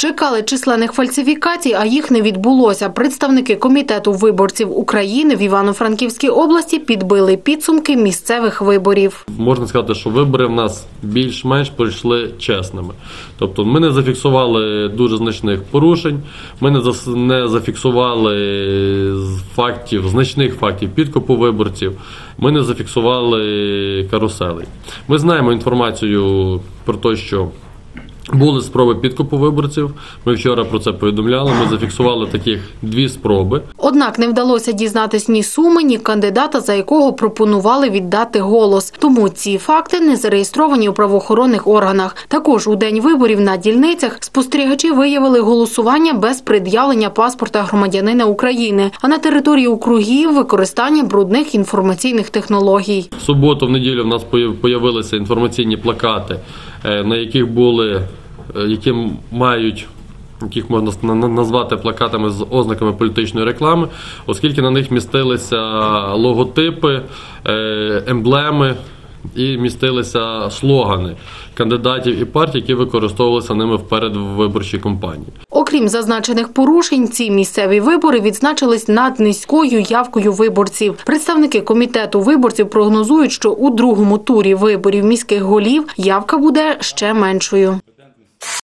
Чекали численних фальсифікацій, а їх не відбулося. Представники комітету виборців України в Івано-Франківській області підбили підсумки місцевих виборів. Можна сказати, що вибори в нас більш-менш пройшли чесними. Тобто ми не зафіксували дуже значних порушень, ми не не зафіксували фактів, значних фактів підкупу виборців, ми не зафіксували каруселей. Ми знаємо інформацію про те, що були спроби підкупу виборців. Ми вчора про це повідомляли. Ми зафіксували таких дві спроби. Однак не вдалося дізнатись ні суми, ні кандидата, за якого пропонували віддати голос. Тому ці факти не зареєстровані у правоохоронних органах. Також у день виборів на дільницях спостерігачі виявили голосування без пред'явлення паспорта громадянина України, а на території округів використання брудних інформаційних технологій. В суботу, в неділю в нас появилися інформаційні плакати, е, на яких були, які мають. Яких можна на- на- назвати плакатами з ознаками політичної реклами, оскільки на них містилися логотипи, е, емблеми і містилися слогани кандидатів і партій, які використовувалися ними в передвиборчій кампанії. Окрім зазначених порушень, ці місцеві вибори відзначились над низькою явкою виборців. Представники комітету виборців прогнозують, що у другому турі виборів міських голів явка буде ще меншою.